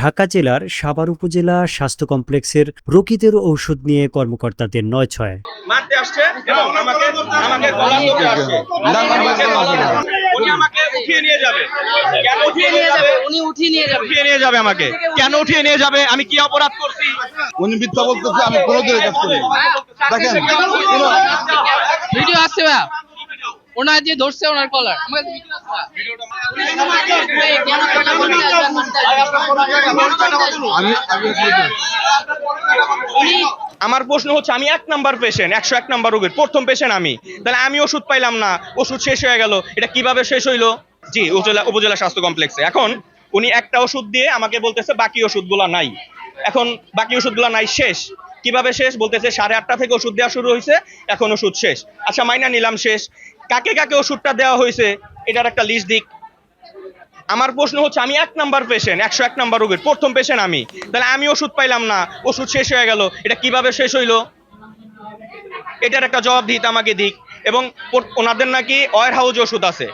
ঢাকা জেলার সাভার উপজেলা স্বাস্থ্য কমপ্লেক্সের রোগীদের ঔষধ নিয়ে কর্মকর্তাদের নয় ছয়। মারতে আসছে এবং আমাকে আমাকে গলা ধরতে আসছে। আমাকে গলা ধরতে- উনি আমাকে উঠিয়ে নিয়ে যাবে। কেন উঠিয়ে নিয়ে যাবে? উনি উঠিয়ে নিয়ে যাবে। উঠিয়ে নিয়ে যাবে আমাকে। কেন উঠিয়ে নিয়ে যাবে? আমি কি অপরাধ করছি? উনি মিথ্যা বলতেছে আমি কোনো কাজ করি দেখেন ভিডিও আসছে ভাই ওনার যে ধরছে, ওনার কলার আমার প্রশ্ন হচ্ছে, আমি এক নাম্বার পেশেন্ট একশো এক নাম্বার রোগীর। প্রথম পেশেন্ট আমি। তাহলে আমি ওষুধ পাইলাম না, ওষুধ শেষ হয়ে গেল। এটা কীভাবে শেষ হইল? জি, উপজেলা উপজেলা স্বাস্থ্য কমপ্লেক্সে। এখন উনি একটা ওষুধ দিয়ে আমাকে বলতেছে, বাকি ওষুধগুলো নাই। এখন বাকি ওষুধগুলো নাই, শেষ। কীভাবে শেষ? বলতেছে, সাড়ে আটটা থেকে ওষুধ দেওয়া শুরু হয়েছে এখন ওষুধ শেষ। আচ্ছা মাইনা নিলাম, শেষ। কাকে কাকে ওষুধটা দেওয়া হয়েছে, এটার একটা লিস্ট দিক। আমার প্রশ্ন হচ্ছে, আমি এক নাম্বার পেশেন্ট একশো এক নাম্বার রোগীর, প্রথম পেশেন্ট আমি। তাহলে আমি ওষুধ পাইলাম না, ওষুধ শেষ হয়ে গেল, এটা কীভাবে শেষ হইল? এটার একটা জবাব দিতে আমাকে দিক। এবং ওনাদের নাকি ওয়ার হাউজ ওষুধ আছে।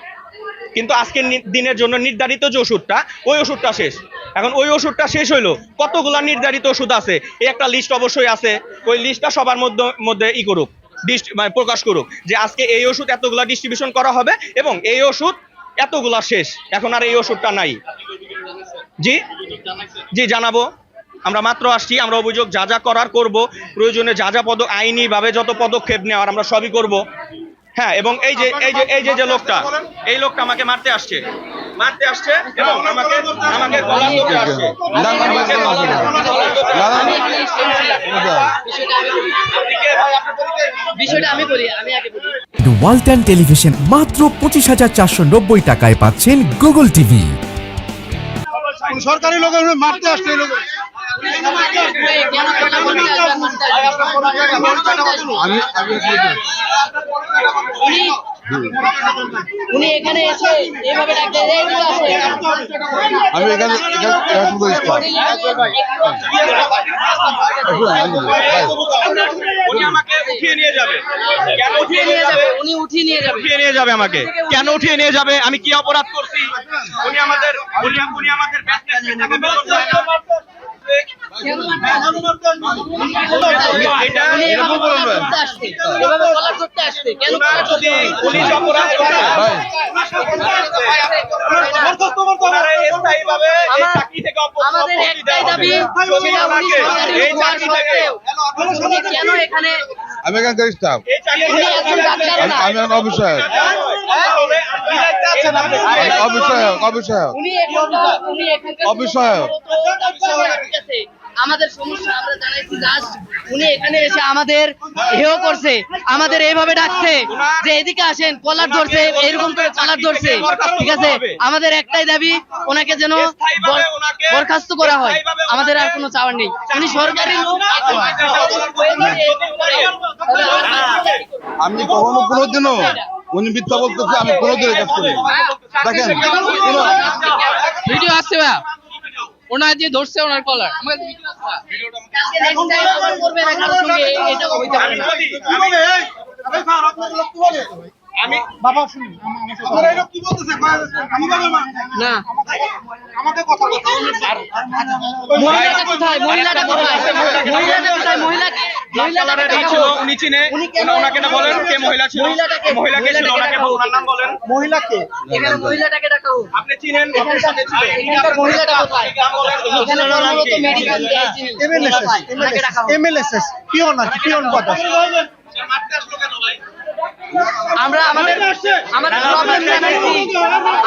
কিন্তু আজকের দিনের জন্য নির্ধারিত যে ওষুধটা, ওই ওষুধটা শেষ। এখন ওই ওষুধটা শেষ হইল, কতগুলা নির্ধারিত ওষুধ আছে? এই একটা লিস্ট অবশ্যই আছে। ওই লিস্টটা সবার মধ্যে মধ্যে ই করুক। মানে প্রকাশ করুক যে আজকে এই ওষুধ এতগুলা ডিস্ট্রিবিউশন করা হবে এবং এই ওষুধ এতগুলা শেষ। এখন আর এই ওষুধটা নাই। জি? জি জানাব। আমরা মাত্র আসছি আমরা অভিযোগ যা যা করার করব। প্রয়োজনে যা যা পদ আইনি ভাবে যত পদক্ষেপ নেওয়ার আমরা সবই করব। হ্যাঁ এবং এই যে এই যে এই যে যে লোকটা এই লোকটা আমাকে মারতে আসছে। মারতে আসছে এবং আমাকে আমাকে গলা ধরতে আসছে। আমাকে বিষয়টা আমি বলি। আমি আগে বলি। ওয়ালটন টেলিভিশন মাত্র পঁচিশ হাজার চারশো নব্বই টাকায় পাচ্ছেন গুগল টিভি সরকারি লোকের মারতে আসছে লোক আমি উনি এখানে এসে এইভাবে ডাকতে আমি এখানে এখানে এখানে শুধু ইসলাম। উনি আমাকে উঠিয়ে নিয়ে যাবে। কেন উঠিয়ে নিয়ে যাবে? উনি উঠিয়ে নিয়ে যাবে। উঠিয়ে নিয়ে যাবে আমাকে। কেন উঠিয়ে নিয়ে যাবে? আমি কি অপরাধ করছি? উনি আমাদের উনি উনি আমাদের আমাদের একটাই দাবি এই চাকরি থেকে। কেন এখানে আমি এখানকার স্টাফ আমি এখন অফিসার আমি অফিসার অফিসার আমাদের সমস্যা আমরা জানাইছি জাস্ট উনি এখানে এসে আমাদের হেও করছে আমাদের এইভাবে ডাকছে যে এদিকে আসেন কলার ধরছে এরকম করে কলার ধরছে। ঠিক আছে? আমাদের একটাই দাবি ওনাকে যেন বরখাস্ত করা হয়। আমাদের আর কোনো চাওয়ার নেই। উনি সরকারি লোক। আমি কখনো কোনোদিনও উনি মিথ্যা বলতেছে আমি কোনো দিনের কাজ করি দেখেন ভিডিও আসছে ভাই। ওনার যে ধরছে ওনার কলার। আমাকে ভিডিও আসছে ভাই। Next time আবার করবে না কারোর সঙ্গে এটা পারে আমি না। যদি আমি না মহিলাটা কোথায়? মহিলাটা কোথায়? মহিলাটা কোথায়? মহিলাকে কে মহিলা মহিলাকে আপনি চিনেন আপনার সাথে ছিল এখানকার বলেন। আমরা আমাদের আমাদের প্রবলেম জানাইছি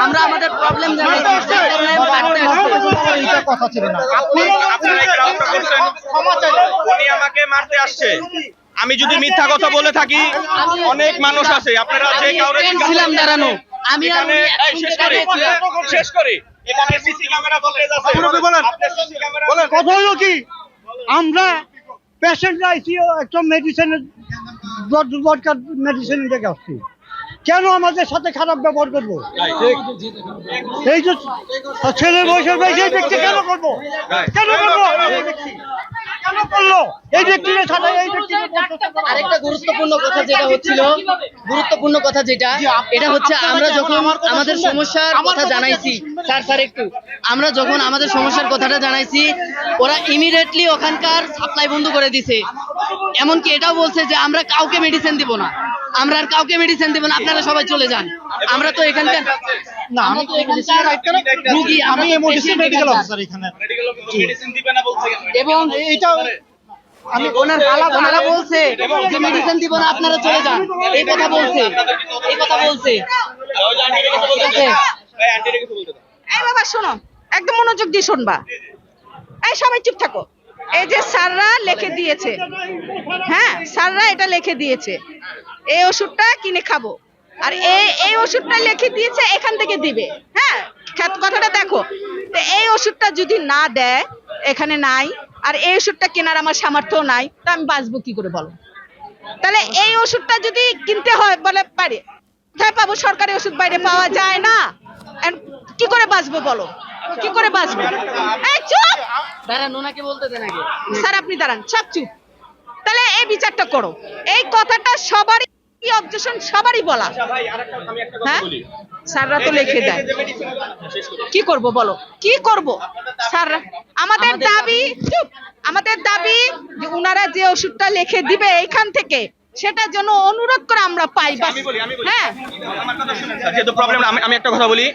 আমরা আমাদের প্রবলেম জানাইছি সাহেব ডাকতে আসছে। আপনি উনি আমাকে মারতে আসছে আমি যদি মিথ্যা কথা বলে থাকি অনেক মানুষ আছে আপনারা যে কাউরে ছিলাম দাঁড়ানো আমি শেষ করি শেষ করি এখানে সিসি ক্যামেরা ফুটেজ আছে সিসি ক্যামেরা কথা হলো কি আমরা পেশেন্ট আইসিও একটা মেডিসিনের দরকার মেডিসিন দেখে আসছি কেন আমাদের সাথে খারাপ ব্যবহার করব? এই যে ছেলের বয়সের বেশি ব্যক্তি কেন করব? কেন করব? এই ব্যক্তি? কেন করল এই ব্যক্তির সাথে আরেকটা গুরুত্বপূর্ণ কথা যেটা হচ্ছিল গুরুত্বপূর্ণ কথা যেটা এটা হচ্ছে আমরা যখন আমাদের সমস্যার কথা জানাইছি স্যার স্যার একটু আমরা যখন আমাদের সমস্যার কথাটা জানাইছি ওরা ইমিডিয়েটলি ওখানকার সাপ্লাই বন্ধ করে দিছে। এমনকি এটাও বলছে যে আমরা কাউকে মেডিসিন দিব না। আমরা আর কাউকে মেডিসিন দিব না আপনারা সবাই চলে যান। আমরা তো এখানকার না আমি তো এখানকার রুগী আমি এমডিসি patient মেডিকেল এখানকার। অফিসার এখানে। এবং এইটা আমি ওনার পালা বলছে মেডিসিন দিব না, আপনারা চলে যান। এই কথা বলছে। এই কথা বলছে। এই বাবা, শোনো, একদম মনোযোগ দিয়ে শুনবা। এই সবাই চুপ থাকো। এই যে স্যাররা লিখে দিয়েছে। হ্যাঁ স্যাররা এটা লিখে দিয়েছে। এই ওষুধটা কিনে খাব। আর এই এই ওষুধটা লিখে দিয়েছে, এখান থেকে দিবে। হ্যাঁ কথাটা দেখো। এই ওষুধটা যদি না দেয়, এখানে নাই। আর এই ওষুধটা কেনার আমার সামর্থ্য নাই তা আমি বাঁচবো কি করে বলো? তাহলে এই ওষুধটা যদি কিনতে হয় বলে পারে কোথায় পাবো সরকারি ওষুধ বাইরে পাওয়া যায় না। কি করে বাঁচবো বলো? কি করে বাঁচবো? চুপ! দাঁড়ান ওনাকে বলতে দেন আগে। স্যার আপনি দাঁড়ান সব চুপ। তাহলে এই বিচারটা করো। এই কথাটা সবারই অবজেকশন সবারই বলা। হ্যাঁ? স্যাররা তো লিখে দেয়। কি করব বলো? কি করব? স্যার আমাদের দাবি আমাদের দাবি যে উনারা যে ওষুধটা লিখে দিবে এইখান থেকে সেটার জন্য অনুরোধ করে আমরা পাই বলি হ্যাঁ। যেহেতু প্রবলেম আমি একটা কথা বলি।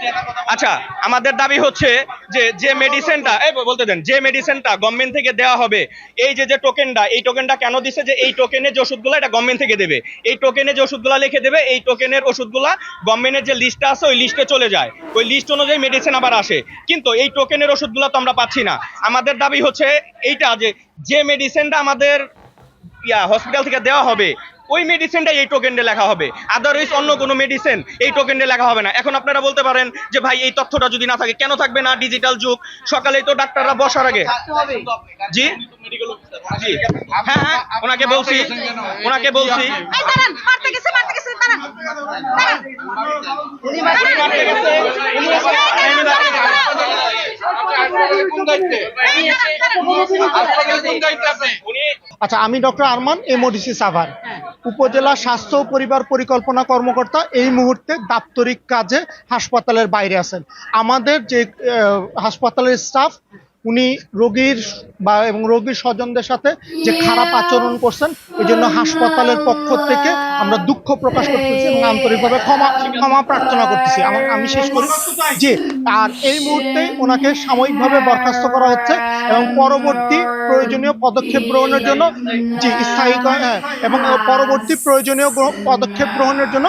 আচ্ছা আমাদের দাবি হচ্ছে যে যে মেডিসিনটা এই বলতে দেন যে মেডিসিনটা গভর্নমেন্ট থেকে দেওয়া হবে এই যে যে টোকেনটা এই টোকেনটা কেন দিছে যে এই টোকেনে যে ওষুধগুলো এটা গভর্নমেন্ট থেকে দেবে। এই টোকেনে যে ওষুধগুলো লিখে দেবে এই টোকেনের ওষুধগুলো গভর্নমেন্টের যে লিস্টটা আছে ওই লিস্টে চলে যায়। ওই লিস্ট অনুযায়ী মেডিসিন আবার আসে। কিন্তু এই টোকেনের ওষুধগুলো তো আমরা পাচ্ছি না। আমাদের দাবি হচ্ছে এইটা যে যে মেডিসিনটা আমাদের হসপিটাল থেকে দেওয়া হবে, ওই মেডিসিনটা এই টোকেনটা লেখা হবে। আদারওয়াইজ অন্য কোনো মেডিসিন এই টোকেনটা লেখা হবে না। এখন আপনারা বলতে পারেন যে, ভাই, এই তথ্যটা যদি না থাকে, কেন থাকবে না ডিজিটাল যুগ? সকালে তো ডাক্তাররা বসার আগে। জি? জি। হ্যাঁ হ্যাঁ ওনাকে বলছি ওনাকে বলছি। আচ্ছা আমি ডক্টর আরমান এমওডিসি সাভার। উপজেলা স্বাস্থ্য পরিবার পরিকল্পনা কর্মকর্তা এই মুহূর্তে দাপ্তরিক কাজে হাসপাতালের বাইরে আছেন। আমাদের যে হাসপাতালের স্টাফ উনি রোগীর বা এবং রোগীর স্বজনদের সাথে যে খারাপ আচরণ করছেন এই জন্য হাসপাতালের পক্ষ থেকে আমরা দুঃখ প্রকাশ করতেছি এবং আন্তরিকভাবে ক্ষমা ক্ষমা প্রার্থনা করতেছি। আমার আমি শেষ করি। যে আর এই মুহূর্তে ওনাকে সাময়িকভাবে বরখাস্ত করা হচ্ছে এবং পরবর্তী প্রয়োজনীয় পদক্ষেপ গ্রহণের জন্য জি স্থায়ী হ্যাঁ, এবং পরবর্তী প্রয়োজনীয় পদক্ষেপ গ্রহণের জন্য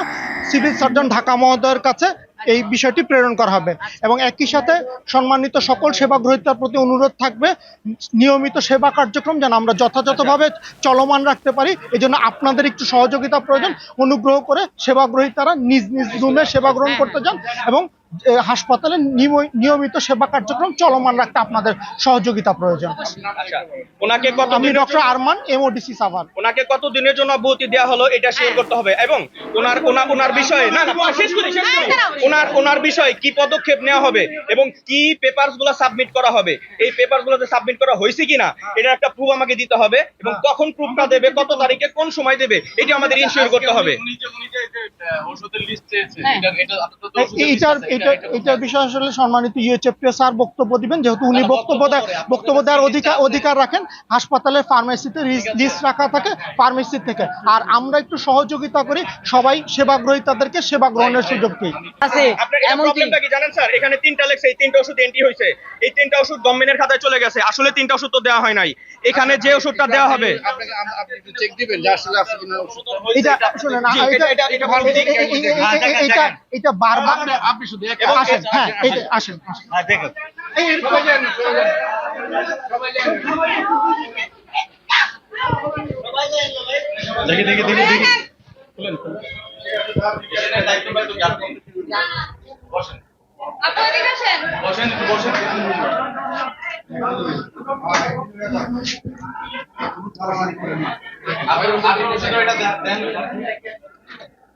সিভিল সার্জন ঢাকা মহোদয়ের কাছে এই বিষয়টি প্রেরণ করা হবে। এবং একই সাথে সম্মানিত সকল সেবা গ্রহীতার প্রতি অনুরোধ থাকবে, নিয়মিত সেবা কার্যক্রম যেন আমরা যথাযথভাবে চলমান রাখতে পারি। এই জন্য আপনাদের একটু সহযোগিতা প্রয়োজন। অনুগ্রহ করে সেবা গ্রহীতারা নিজ নিজ রুমে সেবা গ্রহণ করতে যান এবং হাসপাতালে নিয়মিত সেবা কার্যক্রম চলমান রাখতে আপনাদের সহযোগিতা প্রয়োজন। আচ্ছা ওনাকে কত আমি ডক্টর আরমান এমওডিসি সাভার। ওনাকে কত দিনের জন্য অব্যাহতি দেওয়া হলো এটা শেয়ার করতে হবে। এবং ওনার ওনার ওনার বিষয়ে না না শেষ করি শেষ করি। ওনার ওনার বিষয়ে কি পদক্ষেপ নেওয়া হবে এবং কি পেপারসগুলো সাবমিট করা হবে? এই পেপারস গুলোতে সাবমিট করা হয়েছে কিনা এটা একটা প্রুফ আমাকে দিতে হবে এবং কখন প্রুফটা দেবে কত তারিখে কোন সময় দেবে এটা আমাদের ইনশিওর করতে হবে। এইটার এটা এটার বিষয়ে আসলে সম্মানিত ইউএচএফপিও স্যার বক্তব্য দিবেন যেহেতু উনি বক্তব্য দেয় বক্তব্য দেওয়ার অধিকার অধিকার রাখেন হাসপাতালের ফার্মেসিতে লিস্ট রাখা থাকে ফার্মেসি থেকে। আর আমরা একটু সহযোগিতা করি সবাই সেবা গ্রহীতাদেরকে সেবা গ্রহণের সুযোগ দিই। আছে এটা প্রবলেমটা কি জানেন স্যার? এখানে তিনটা লেখছে এই তিনটা ওষুধ এন্ট্রি হয়েছে। এই তিনটা ওষুধ গভর্নমেন্টের খাতায় চলে গেছে। আসলে তিনটা ওষুধ তো দেওয়া হয় নাই। এখানে যে ওষুধটা দেওয়া হবে চেক দিবেন যে আসলে আছে কিনা ওষুধ। এটা শুনেন এটা- এটা- এটা এটা এটা বারবার আপনি শুধু আসেন হ্যাঁ আসেন। আসেন। যান। সবাই যান। আপনারা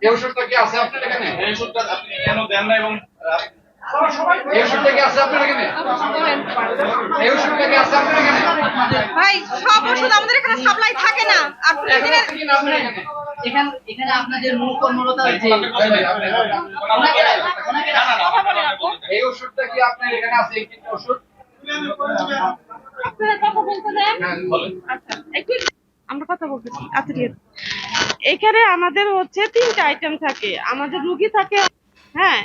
এই ওষুধটা কি আছে আপনার এখানে? এই ওষুধটা আপনি কেন দেন না এবং এই ওষুধটা কি আছে আপনার এখানে? এই ওষুধটা কি আছে আপনার এখানে? ভাই সব ওষুধ আমাদের এখানে সাপ্লাই থাকে না। আর এখানে এখানে? আপনাদের মূল কর্মরত যে ওনাকে ওনাকে কথা এই ওষুধটা কি আপনার এখানে আছে? এই ওষুধ? আপনারা কথা বলতে দেন। হ্যাঁ আচ্ছা একটু আমরা কথা বলতেছি। আচ্ছা এখানে আমাদের হচ্ছে তিনটা আইটেম থাকে। আমাদের রুগী থাকে হ্যাঁ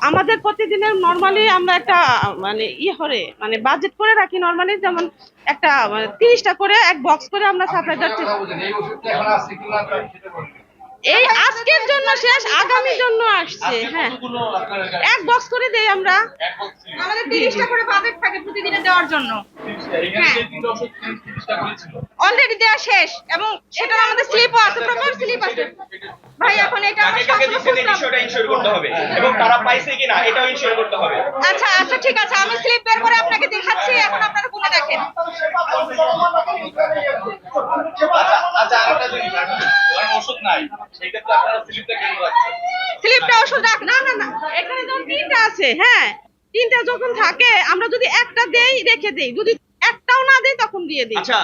আমাদের প্রতিদিনের নর্মালি আমরা একটা মানে ই করে মানে বাজেট করে রাখি নর্মালি যেমন একটা তিরিশটা করে এক বক্স করে আমরা সাপ্লাই যাচ্ছি এই আজকের জন্য শেষ আগামীর জন্য আসছে হ্যাঁ। এক বক্স করে দেই আমরা? আমাদের তিরিশটা করে বাজেট থাকে প্রতিদিনে দেওয়ার জন্য। অলরেডি দেওয়া শেষ, এবং সেটা আমাদের স্লিপও আছে, প্রপার স্লিপ আছে। ভাই এখন এটা আমরা সম্পূর্ণ। ইনশিওর করতে হবে। এবং তারা পাইছে কিনা এটাও ইনশিওর করতে হবে। আচ্ছা আচ্ছা ঠিক আছে আমি স্লিপ বের করে আপনাকে দেখাচ্ছি এখন আপনারা গুনে দেখেন। আচ্ছা আচ্ছা আরেকটা জিনিস ওষুধ নাই আপনারা স্লিপটা কেন রাখছেন? স্লিপটা ওষুধ রাখ না না না এখানে যখন তিনটা আছে হ্যাঁ তিনটা যখন থাকে আমরা যদি একটা দেই রেখে দেই যদি একটাও না দেই তখন দিয়ে দিই। আচ্ছা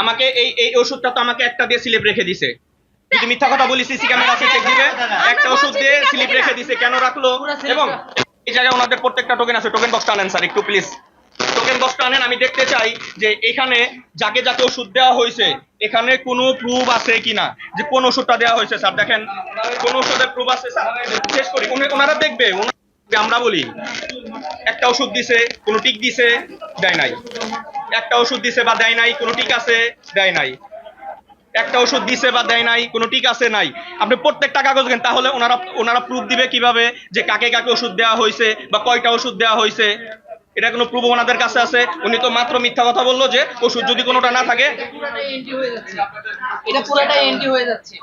আমাকে এই এই ওষুধটা তো আমাকে একটা দিয়ে স্লিপ রেখে দিছে। যদি মিথ্যা কথা বলি সিসি ক্যামেরা আছে চেক দিবে। একটা ওষুধ দিয়ে স্লিপ রেখে দিছে কেন রাখল? এবং এই জায়গায় ওনাদের প্রত্যেকটা টোকেন আছে। টোকেন বক্সটা আনেন স্যার একটু প্লিজ টোকেন বক্সটা আনেন আমি দেখতে চাই যে এখানে যাকে যাকে ওষুধ দেওয়া হয়েছে এখানে কোনো প্রুফ আছে কিনা? যে কোন ওষুধটা দেওয়া হয়েছে স্যার দেখেন। কোন ওষুধের প্রুফ আছে স্যার? শেষ করি। ওনারা দেখবে, আমরা বলি একটা ওষুধ দিছে কোনো টিক দিছে দেয় নাই। একটা ওষুধ দিছে বা দেয় নাই কোনো টিক আছে দেয় নাই। একটা ওষুধ দিছে বা দেয় নাই, কোনো টিকা আছে নাই, আপনি প্রত্যেকটা কাগজ দেন, তাহলে ওনারা ওনারা প্রুফ দিবে কীভাবে যে কাকে কাকে ওষুধ দেওয়া হয়েছে বা কয়টা ওষুধ দেওয়া হয়েছে। এটা কোনো প্রুফ ওনাদের কাছে আছে? উনি তো মাত্র মিথ্যা কথা বলল যে ওষুধ যদি কোনোটা না থাকে। পুরোটাই এন্ট্রি হয়ে যাচ্ছে। এটা পুরোটাই এন্ট্রি হয়ে যাচ্ছে।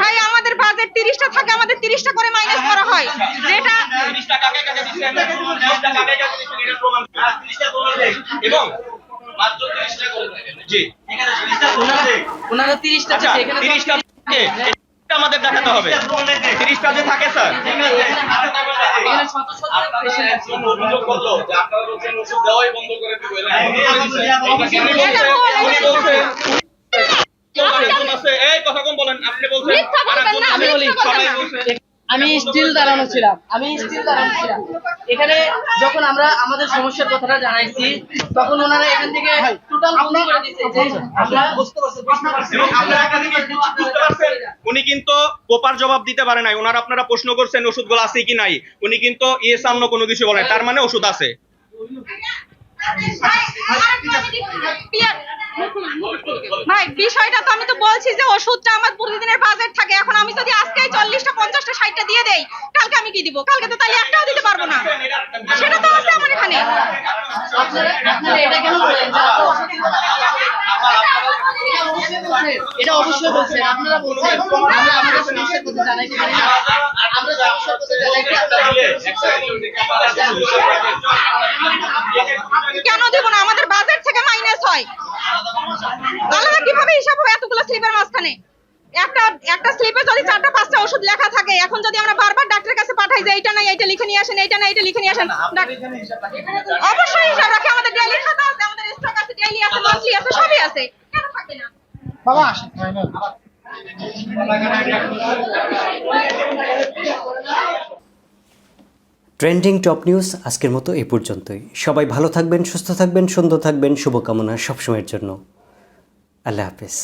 ভাই আমাদের বাজেট তিরিশটা থাকে আমাদের তিরিশটা করে মাইনাস করা হয়। যেটা হ্যাঁ। এবং মাত্র তিরিশটা করে জি। ওনারা তিরিশটা আচ্ছা এখানে তিরিশটা আমাদের দেখাতে হবে। তিরিশটা যে থাকে স্যার। এই কথা কম বলেন আপনি বলছেন আমি বলি, স্টিল দাঁড়ানো ছিলাম। আমি স্টিল দাঁড়ানো ছিলাম। এখানে যখন আমরা আমাদের সমস্যার কথাটা জানাইছি তখন ওনারা এখান থেকে টোটাল বন্ধ করে দিয়েছে আমরা উনি কিন্তু প্রপার জবাব দিতে পারে নাই। ওনার আপনারা প্রশ্ন করছেন ওষুধগুলো আছে কি নাই? উনি কিন্তু ইয়েস আন্ন কোনো কিছু বলেন তার মানে ওষুধ আছে। ভাই, বিষয়টা তো আমি তো বলছি যে ওষুধটা আমার প্রতিদিনের বাজেট থাকে। এখন আমি যদি আজকে চল্লিশটা, পঞ্চাশটা, ষাটটা দিয়ে দেই, কালকে আমি কি দিব? কালকে তো তাহলে একটাও দিতে পারব না। সেটা তো আছে আমার এখানে আপনারা আপনারা এটা কেন বলেন যে আপনারা ওষুধ দিতে এটা অবশ্যই বলছেন আপনারা বলছেন আমরা আমাদের সমস্যার কথা জানাইতে পারি না আমরা সমস্যার কথা জানাইতে আপনারা কেন দিব না? আমাদের বাজেট থেকে মাইনাস হয়। আলাদা কীভাবে হিসাব হবে এতগুলো স্লিপের মাঝখানে? একটা একটা স্লিপে যদি চারটা পাঁচটা ওষুধ লেখা থাকে এখন যদি আমরা বারবার ডাক্তারের কাছে পাঠাই যে এইটা নাই এইটা লিখে নিয়ে আসেন এইটা নাই এইটা লিখে নিয়ে আসেন অবশ্যই হিসাব রাখে। আমাদের ডেইলি খাতা আছে আমাদের স্টক আছে ডেইলি আছে মান্থলি আছে সবই আছে। না ট্রেন্ডিং টপ নিউজ আজকের মতো এ পর্যন্তই। সবাই ভালো থাকবেন, সুস্থ থাকবেন, সুন্দর থাকবেন। শুভকামনা সবসময়ের জন্য। আল্লাহ হাফেজ।